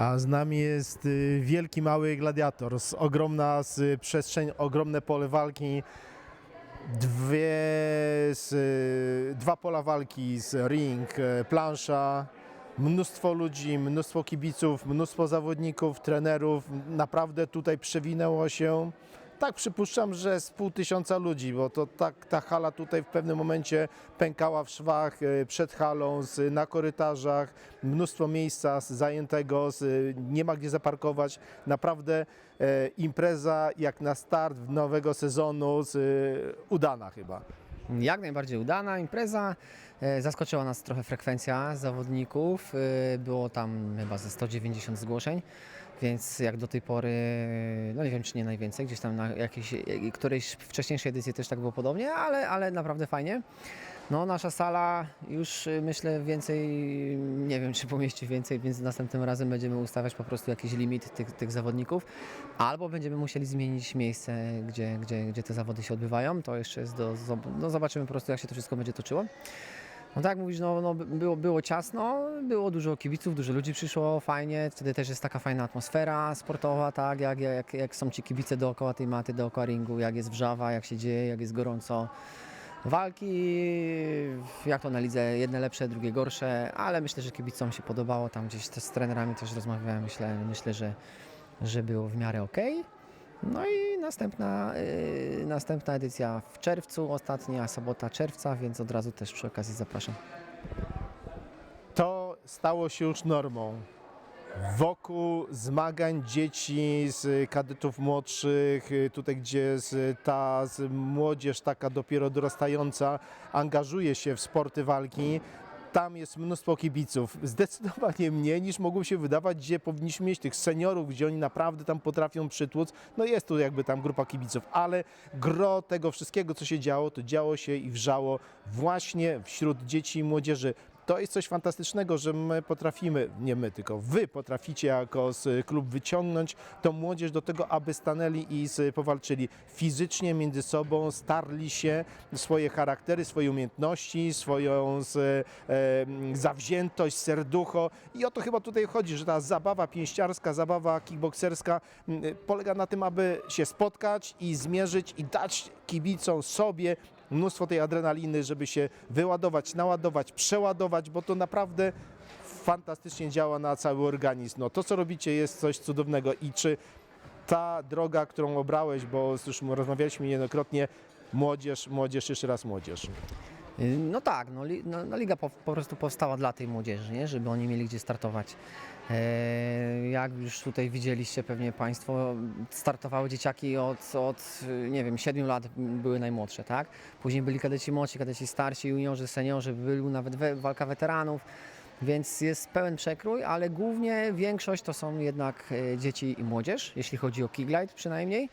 A z nami jest y, wielki, mały gladiator, ogromna przestrzeń, ogromne pole walki, dwie, y, dwa pola walki, z ring, y, plansza, mnóstwo ludzi, mnóstwo kibiców, mnóstwo zawodników, trenerów. Naprawdę tutaj przewinęło się. Tak przypuszczam, że z pół tysiąca ludzi, bo to tak ta hala tutaj w pewnym momencie pękała w szwach e, przed halą, na korytarzach, mnóstwo miejsca zajętego, nie ma gdzie zaparkować. Naprawdę e, impreza jak na start nowego sezonu e, udana chyba. Jak najbardziej udana impreza. Zaskoczyła nas trochę frekwencja zawodników. Było tam chyba ze 190 zgłoszeń, więc jak do tej pory, no nie wiem czy nie najwięcej, gdzieś tam na jakiejś, e, którejś wcześniejszej edycji też tak było podobnie, ale, ale naprawdę fajnie. No nasza sala już e, myślę więcej, nie wiem czy pomieści więcej, więc następnym razem będziemy ustawiać po prostu jakiś limit tych, tych zawodników, albo będziemy musieli zmienić miejsce, gdzie, gdzie, gdzie te zawody się odbywają. To jeszcze jest do, no zobaczymy po prostu jak się to wszystko będzie toczyło. No tak mówisz, no, no było, było ciasno, było dużo kibiców, dużo ludzi przyszło, fajnie, wtedy też jest taka fajna atmosfera sportowa, tak, jak, jak, jak są ci kibice dookoła tej maty, dookoła ringu, jak jest wrzawa, jak się dzieje, jak jest gorąco. Walki, jak to na lidze, jedne lepsze, drugie gorsze, ale myślę, że kibicom się podobało, tam gdzieś też z trenerami też rozmawiałem, myślę, myślę że, że było w miarę okej. No i następna, yy, następna edycja w czerwcu, ostatnia sobota czerwca, więc od razu też przy okazji zapraszam. To stało się już normą. Wokół zmagań dzieci z kadetów młodszych, y, tutaj gdzie ta młodzież taka dopiero dorastająca angażuje się w sporty walki, tam jest mnóstwo kibiców, zdecydowanie mniej niż mogło się wydawać, gdzie powinniśmy mieć tych seniorów, gdzie oni naprawdę tam potrafią przytłuc. No jest tu jakby tam grupa kibiców, ale gro tego wszystkiego, co się działo, to działo się i wrzało właśnie wśród dzieci i młodzieży. To jest coś fantastycznego, że my potrafimy, nie my, tylko wy potraficie jako z klub wyciągnąć tą młodzież do tego, aby stanęli i powalczyli fizycznie między sobą, starli się swoje charaktery, swoje umiejętności, swoją z, e, zawziętość, serducho. I o to chyba tutaj chodzi, że ta zabawa pięściarska, zabawa kickbokserska m, polega na tym, aby się spotkać i zmierzyć i dać kibicom sobie mnóstwo tej adrenaliny, żeby się wyładować, naładować, przeładować, bo to naprawdę fantastycznie działa na cały organizm. No, to, co robicie, jest coś cudownego i czy ta droga, którą obrałeś, bo już rozmawialiśmy niejednokrotnie, młodzież, młodzież, jeszcze raz młodzież. Yy, No tak, no, no, no liga po, po prostu powstała dla tej młodzieży, nie? żeby oni mieli gdzie startować. Eee, jak już tutaj widzieliście pewnie Państwo, startowały dzieciaki od, od nie wiem, 7 lat były najmłodsze, tak? Później byli kadeci młodsi, kadeci starsi, juniorzy, seniorzy, była nawet we, walka weteranów. Więc jest pełen przekrój, ale głównie większość to są jednak e, dzieci i młodzież, jeśli chodzi o Kiglight przynajmniej.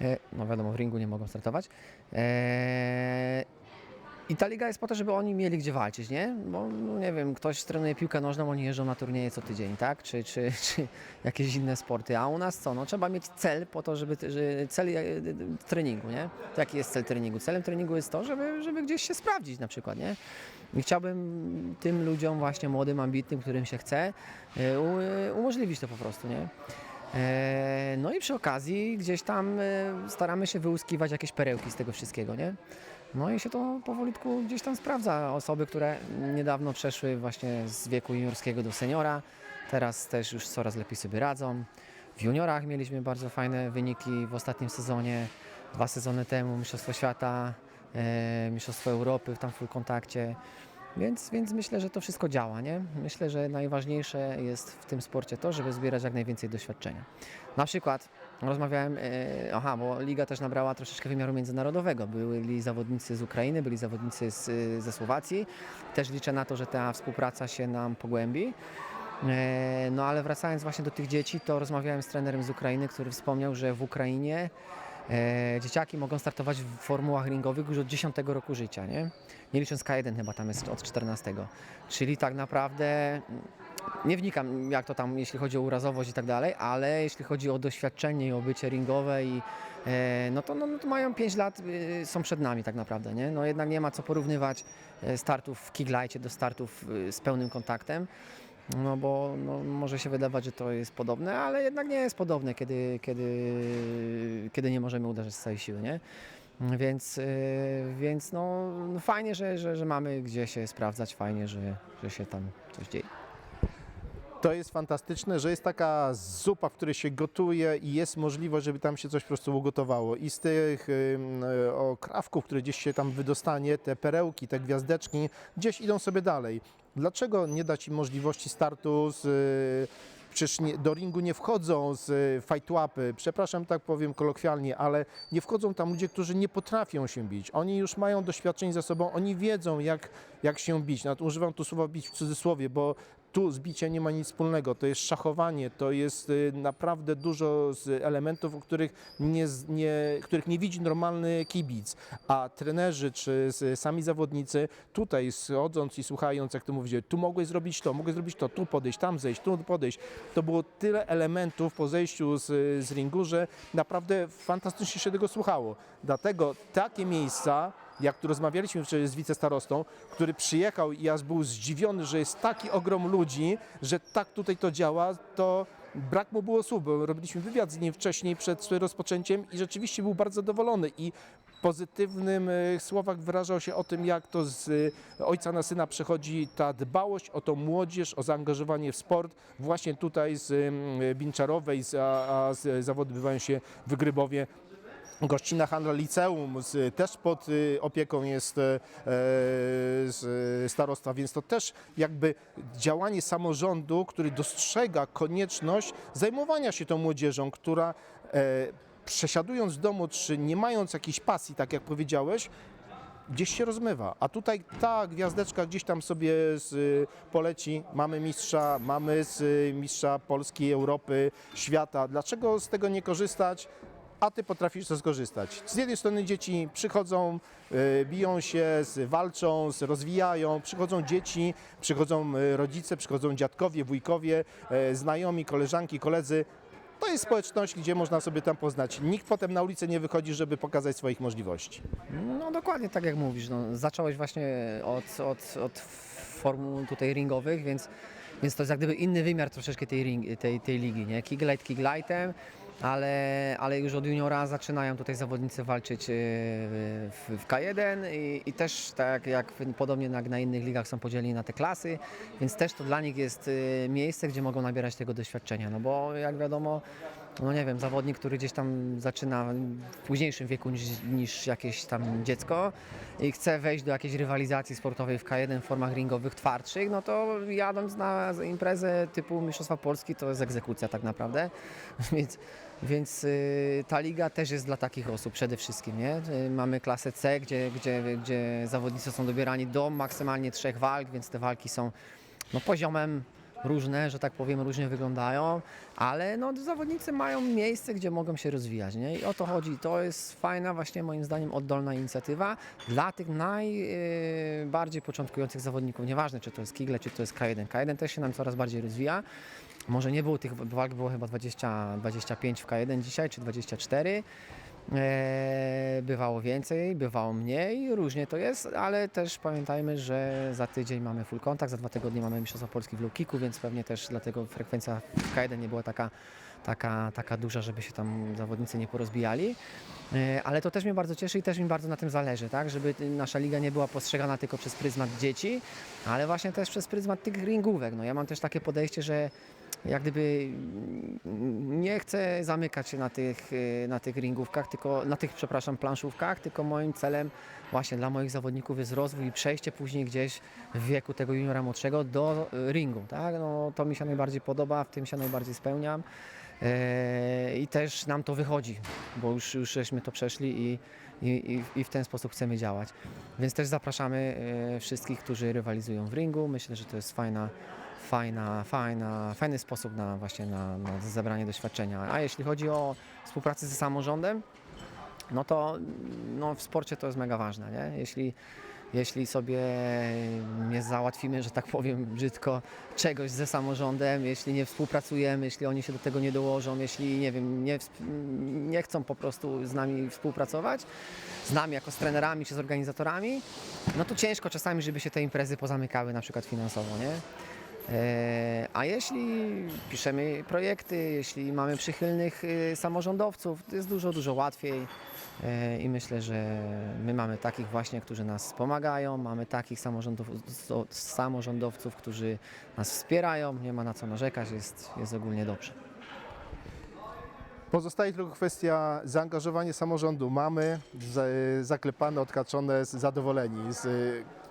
E, No wiadomo, w ringu nie mogą startować. E, I ta liga jest po to, żeby oni mieli gdzie walczyć, nie? Bo no nie wiem, ktoś trenuje piłkę nożną, oni jeżdżą na turnieje co tydzień, tak? Czy, czy, czy jakieś inne sporty. A u nas co? No trzeba mieć cel po to, żeby, że cel e, treningu, nie? Jaki jest cel treningu? Celem treningu jest to, żeby, żeby gdzieś się sprawdzić na przykład, nie? I chciałbym tym ludziom właśnie młodym, ambitnym, którym się chce, e, umożliwić to po prostu, nie? E, No i przy okazji gdzieś tam staramy się wyłuskiwać jakieś perełki z tego wszystkiego, nie? No i się to powolutku gdzieś tam sprawdza. Osoby, które niedawno przeszły właśnie z wieku juniorskiego do seniora, teraz też już coraz lepiej sobie radzą. W juniorach mieliśmy bardzo fajne wyniki w ostatnim sezonie, dwa sezony temu Mistrzostwo Świata, e, Mistrzostwo Europy w tam w kontakcie. Więc, więc myślę, że to wszystko działa, nie? Myślę, że najważniejsze jest w tym sporcie to, żeby zbierać jak najwięcej doświadczenia. Na przykład rozmawiałem, e, aha, bo liga też nabrała troszeczkę wymiaru międzynarodowego. Byli zawodnicy z Ukrainy, byli zawodnicy z, ze Słowacji. Też liczę na to, że ta współpraca się nam pogłębi. E, No ale wracając właśnie do tych dzieci, to rozmawiałem z trenerem z Ukrainy, który wspomniał, że w Ukrainie e, dzieciaki mogą startować w formułach ringowych już od 10 roku życia, nie? Nie licząc K1 chyba tam jest od 14. Czyli tak naprawdę nie wnikam jak to tam, jeśli chodzi o urazowość i tak dalej, ale jeśli chodzi o doświadczenie i o bycie ringowe i e, no to, no, no to mają 5 lat, y, są przed nami tak naprawdę, nie? No jednak nie ma co porównywać e, startów w kiglajcie do startów y, z pełnym kontaktem. No bo no, może się wydawać, że to jest podobne, ale jednak nie jest podobne, kiedy, kiedy, kiedy nie możemy uderzyć z całej siły, nie? Więc, yy, więc no, no fajnie, że, że, że mamy gdzie się sprawdzać, fajnie, że, że się tam coś dzieje. To jest fantastyczne, że jest taka zupa, w której się gotuje i jest możliwość, żeby tam się coś po prostu ugotowało. I z tych e, okrawków, które gdzieś się tam wydostanie, te perełki, te gwiazdeczki, gdzieś idą sobie dalej. Dlaczego nie dać im możliwości startu z y, Przecież nie, do ringu nie wchodzą z y, fight łapy, przepraszam, tak powiem kolokwialnie, ale nie wchodzą tam ludzie, którzy nie potrafią się bić. Oni już mają doświadczenie za sobą, oni wiedzą, jak, jak się bić. Nawet używam tu słowa bić w cudzysłowie, bo tu z biciem nie ma nic wspólnego. To jest szachowanie, to jest y, naprawdę dużo elementów, o których nie, nie, których nie widzi normalny kibic. A trenerzy czy sami zawodnicy tutaj schodząc i słuchając, jak to mówicie, tu mogłeś zrobić to, mogłeś zrobić to, tu podejść, tam zejść, tu podejść. To było tyle elementów po zejściu z, z ringu, że naprawdę fantastycznie się tego słuchało. Dlatego takie miejsca, jak tu rozmawialiśmy z wicestarostą, który przyjechał i aż był zdziwiony, że jest taki ogrom ludzi, że tak tutaj to działa, to brak mu było słów, bo robiliśmy wywiad z nim wcześniej przed rozpoczęciem i rzeczywiście był bardzo zadowolony i pozytywnym e, słowach wyrażał się o tym, jak to z e, ojca na syna przechodzi ta dbałość o tą młodzież, o zaangażowanie w sport. Właśnie tutaj z mm, Binczarowej, z, a, a z, odbywają się w Grybowie. Gościna Handla Liceum z, też pod y, opieką jest e, z, e, starostwa, więc to też jakby działanie samorządu, który dostrzega konieczność zajmowania się tą młodzieżą, która e, przesiadując w domu, czy nie mając jakiejś pasji, tak jak powiedziałeś, gdzieś się rozmywa. A tutaj ta gwiazdeczka gdzieś tam sobie z, y, poleci. Mamy mistrza, mamy z, y, mistrza Polski, Europy, świata. Dlaczego z tego nie korzystać? A ty potrafisz to skorzystać. Z jednej strony dzieci przychodzą, y, biją się, walczą, rozwijają, przychodzą dzieci, przychodzą y, rodzice, przychodzą dziadkowie, wujkowie, y, znajomi, koleżanki, koledzy. To jest społeczność, gdzie można sobie tam poznać. Nikt potem na ulicę nie wychodzi, żeby pokazać swoich możliwości. No dokładnie tak jak mówisz. No, zacząłeś właśnie od, od, od tutaj ringowych, więc, więc to jest jak gdyby inny wymiar troszeczkę tej, ring, tej, tej ligi. Nie? Kiglight kiglightem, ale, ale już od juniora zaczynają tutaj zawodnicy walczyć yy, w, w K1 i, i też tak jak podobnie jak na innych ligach są podzieleni na te klasy, więc też to dla nich jest yy, miejsce, gdzie mogą nabierać tego doświadczenia. No bo jak wiadomo, no nie wiem, zawodnik, który gdzieś tam zaczyna w późniejszym wieku niż, niż jakieś tam dziecko i chce wejść do jakiejś rywalizacji sportowej w K1 w formach ringowych twardszych, no to jadąc na imprezę typu Mistrzostwa Polski to jest egzekucja tak naprawdę. Więc, więc y, ta liga też jest dla takich osób przede wszystkim, nie? Y, Mamy klasę C, gdzie, gdzie, gdzie zawodnicy są dobierani do maksymalnie trzech walk, więc te walki są no, poziomem różne, że tak powiem, różnie wyglądają, ale no, zawodnicy mają miejsce, gdzie mogą się rozwijać. Nie? I o to chodzi. To jest fajna, właśnie moim zdaniem, oddolna inicjatywa dla tych najbardziej początkujących zawodników. Nieważne, czy to jest Kigle, czy to jest K1. K1 też się nam coraz bardziej rozwija. Może nie było tych walk, było chyba 20, 25 w K1 dzisiaj, czy 24. E, bywało więcej, bywało mniej, różnie to jest, ale też pamiętajmy, że za tydzień mamy full kontakt, za dwa tygodnie mamy Mistrzostwa Polski w low kicku, więc pewnie też dlatego frekwencja w K1 nie była taka, taka, taka duża, żeby się tam zawodnicy nie porozbijali. E, Ale to też mnie bardzo cieszy i też mi bardzo na tym zależy, tak? Żeby nasza liga nie była postrzegana tylko przez pryzmat dzieci, ale właśnie też przez pryzmat tych ringówek. No ja mam też takie podejście, że jak gdyby nie chcę zamykać się na tych, y, na tych ringówkach, tylko na tych, przepraszam, planszówkach, tylko moim celem właśnie dla moich zawodników jest rozwój i przejście później gdzieś w wieku tego juniora młodszego do ringu, tak? No, to mi się najbardziej podoba, w tym się najbardziej spełniam. E, I też nam to wychodzi, bo już, już żeśmy to przeszli i, i, i- i w ten sposób chcemy działać. Więc też zapraszamy e, wszystkich, którzy rywalizują w ringu. Myślę, że to jest fajna, fajna, fajna, fajny sposób na właśnie na, na zebranie doświadczenia. A jeśli chodzi o współpracę ze samorządem, no to no, w sporcie to jest mega ważne. Nie? Jeśli, jeśli sobie nie załatwimy, że tak powiem brzydko, czegoś ze samorządem, jeśli nie współpracujemy, jeśli oni się do tego nie dołożą, jeśli nie wiem, nie, nie chcą po prostu z nami współpracować, z nami jako z trenerami czy z organizatorami, no to ciężko czasami, żeby się te imprezy pozamykały na przykład finansowo, nie? E, A jeśli piszemy projekty, jeśli mamy przychylnych y, samorządowców, to jest dużo, dużo łatwiej. E, I myślę, że my mamy takich właśnie, którzy nas wspomagają, mamy takich samorządów, so- samorządowców, którzy nas wspierają, nie ma na co narzekać, jest, jest ogólnie dobrze. Pozostaje tylko kwestia zaangażowania samorządu. Mamy zaklepane, odkaczone, zadowoleni. Z,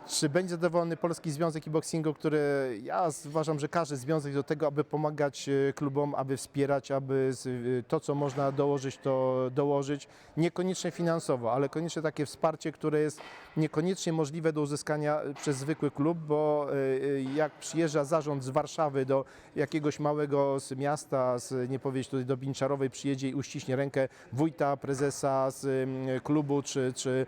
czy będzie zadowolony Polski Związek Kickboxingu, który ja uważam, że każdy związek do tego, aby pomagać e, klubom, aby wspierać, aby e, to, co można dołożyć, to dołożyć. Niekoniecznie finansowo, ale koniecznie takie wsparcie, które jest niekoniecznie możliwe do uzyskania przez zwykły klub, bo e, e, jak przyjeżdża zarząd z Warszawy do jakiegoś małego miasta, z, nie powiedzieć tutaj do Binczarowej, przyjedzie i uściśnie rękę wójta, prezesa z klubu, czy, czy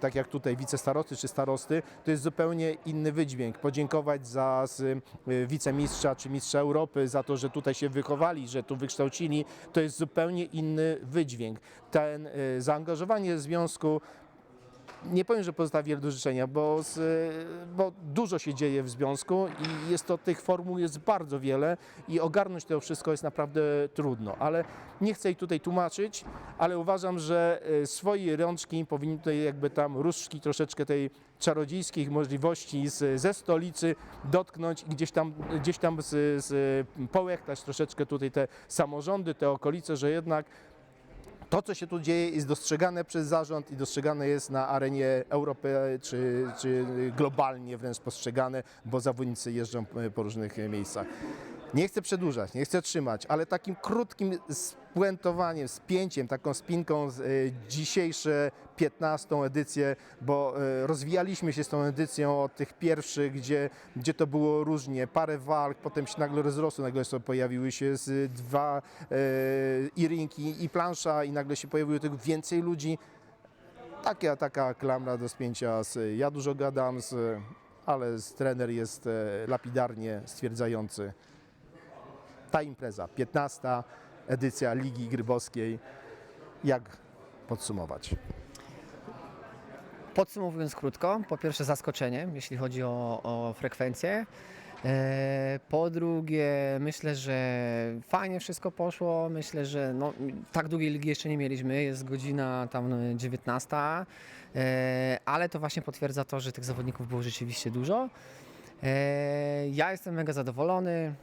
tak jak tutaj wicestarosty, czy starosty, to jest zupełnie inny wydźwięk. Podziękować za em, wicemistrza, czy mistrza Europy, za to, że tutaj się wychowali, że tu wykształcili, to jest zupełnie inny wydźwięk. Ten e, zaangażowanie związku nie powiem, że pozostawia wiele do życzenia, bo, z, bo dużo się dzieje w związku i jest to tych formuł jest bardzo wiele i ogarnąć to wszystko jest naprawdę trudno, ale nie chcę jej tutaj tłumaczyć, ale uważam, że e, swoje rączki powinny tutaj jakby tam różdżki troszeczkę tej czarodziejskich możliwości z, ze stolicy dotknąć i gdzieś tam, gdzieś tam z, z połechtać troszeczkę tutaj te samorządy, te okolice, że jednak to, co się tu dzieje, jest dostrzegane przez zarząd i dostrzegane jest na arenie Europy czy, czy globalnie wręcz postrzegane, bo zawodnicy jeżdżą po różnych miejscach. Nie chcę przedłużać, nie chcę trzymać, ale takim krótkim spuentowaniem, spięciem, taką spinką z e, dzisiejsze 15 edycję, bo e, rozwijaliśmy się z tą edycją od tych pierwszych, gdzie, gdzie to było różnie, parę walk, potem się nagle rozrosły, nagle sobie pojawiły się z dwa e, i ringi, i plansza, i nagle się pojawiło tego więcej ludzi. Taka, taka klamra do spięcia. Z, ja dużo gadam, z, ale trener jest lapidarnie stwierdzający. Ta impreza, 15 edycja Ligi Grybowskiej. Jak podsumować? Podsumowując krótko, po pierwsze zaskoczenie, jeśli chodzi o, o frekwencję. E, Po drugie, myślę, że fajnie wszystko poszło. Myślę, że no, tak długiej ligi jeszcze nie mieliśmy. Jest godzina tam e, 19, e, ale to właśnie potwierdza to, że tych zawodników było rzeczywiście dużo. E, Ja jestem mega zadowolony.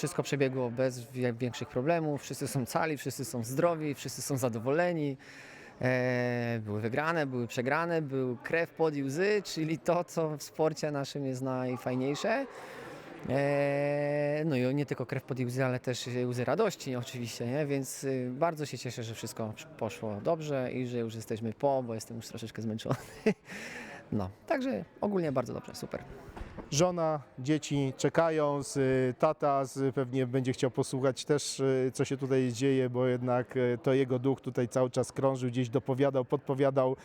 Wszystko przebiegło bez większych problemów. Wszyscy są cali, wszyscy są zdrowi, wszyscy są zadowoleni. E, były wygrane, były przegrane, był krew pod i łzy, czyli to, co w sporcie naszym jest najfajniejsze. E, no i nie tylko krew pod i łzy, ale też łzy radości oczywiście, nie? więc y, bardzo się cieszę, że wszystko poszło dobrze i że już jesteśmy po, bo jestem już troszeczkę zmęczony. No, także ogólnie bardzo dobrze, super. Żona, dzieci czekają, z, tata z, pewnie będzie chciał posłuchać też, e, co się tutaj dzieje, bo jednak e, to jego duch tutaj cały czas krążył, gdzieś dopowiadał, podpowiadał,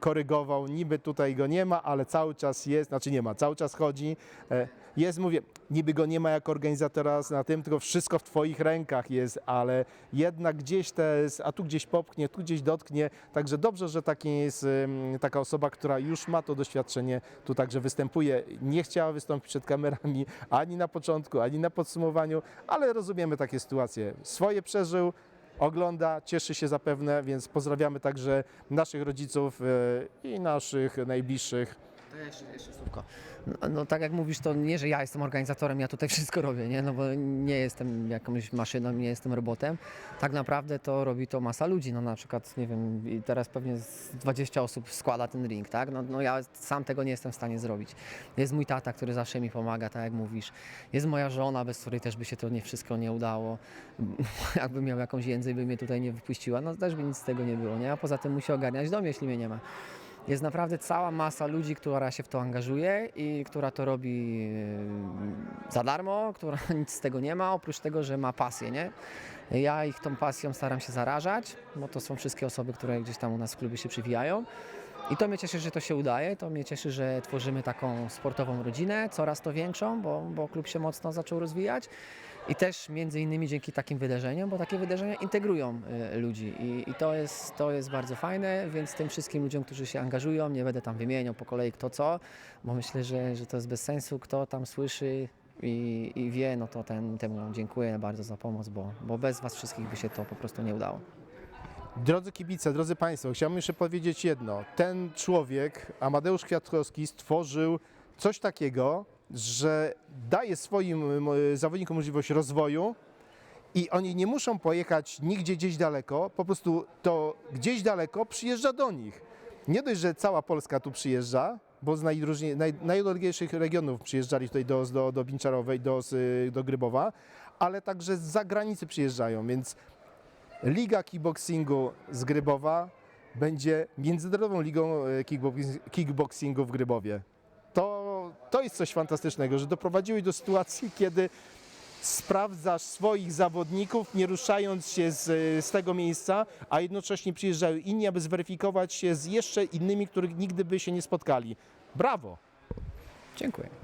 korygował. Niby tutaj go nie ma, ale cały czas jest, znaczy nie ma, cały czas chodzi. E, Jest, mówię, niby go nie ma jako organizatora na tym, tylko wszystko w Twoich rękach jest, ale jednak gdzieś te, a tu gdzieś popchnie, tu gdzieś dotknie, także dobrze, że taki jest taka osoba, która już ma to doświadczenie, tu także występuje. Nie chciała wystąpić przed kamerami ani na początku, ani na podsumowaniu, ale rozumiemy takie sytuacje. Swoje przeżył, ogląda, cieszy się zapewne, więc pozdrawiamy także naszych rodziców e, i naszych najbliższych. To jeszcze, jeszcze słówko. No, no tak jak mówisz, to nie, że ja jestem organizatorem, ja tutaj wszystko robię, nie? No bo nie jestem jakąś maszyną, nie jestem robotem. Tak naprawdę to robi to masa ludzi, no na przykład, nie wiem, i teraz pewnie z 20 osób składa ten ring, tak? No, no ja sam tego nie jestem w stanie zrobić. Jest mój tata, który zawsze mi pomaga, tak jak mówisz. Jest moja żona, bez której też by się to nie wszystko nie udało. Jakby miał jakąś jędzę i by mnie tutaj nie wypuściła, no też by nic z tego nie było, nie? A poza tym musi ogarniać dom, jeśli mnie nie ma. Jest naprawdę cała masa ludzi, która się w to angażuje i która to robi e, za darmo, która nic z tego nie ma, oprócz tego, że ma pasję, nie? Ja ich tą pasją staram się zarażać, bo to są wszystkie osoby, które gdzieś tam u nas w klubie się przywijają. I to mnie cieszy, że to się udaje, to mnie cieszy, że tworzymy taką sportową rodzinę, coraz to większą, bo, bo klub się mocno zaczął rozwijać. I też między innymi dzięki takim wydarzeniom, bo takie wydarzenia integrują y, ludzi i, i to, jest, to jest bardzo fajne, więc tym wszystkim ludziom, którzy się angażują, nie będę tam wymieniał po kolei kto co, bo myślę, że, że to jest bez sensu, kto tam słyszy, i, i wie, no to ten, temu dziękuję bardzo za pomoc, bo, bo bez Was wszystkich by się to po prostu nie udało. Drodzy kibice, drodzy Państwo, chciałbym jeszcze powiedzieć jedno. Ten człowiek, Amadeusz Kwiatkowski, stworzył coś takiego, że daje swoim zawodnikom możliwość rozwoju i oni nie muszą pojechać nigdzie gdzieś daleko, po prostu to gdzieś daleko przyjeżdża do nich. Nie dość, że cała Polska tu przyjeżdża, bo z najróżniej, naj, najodleglejszych regionów przyjeżdżali tutaj do, do, do Binczarowej, do, do Grybowa, ale także z zagranicy przyjeżdżają, więc Liga kickboxingu z Grybowa będzie międzynarodową ligą e, kickboxing- kickboxingu w Grybowie. To, to jest coś fantastycznego, że doprowadziłeś do sytuacji, kiedy sprawdzasz swoich zawodników, nie ruszając się z, z tego miejsca, a jednocześnie przyjeżdżają inni, aby zweryfikować się z jeszcze innymi, których nigdy by się nie spotkali. Brawo! Dziękuję.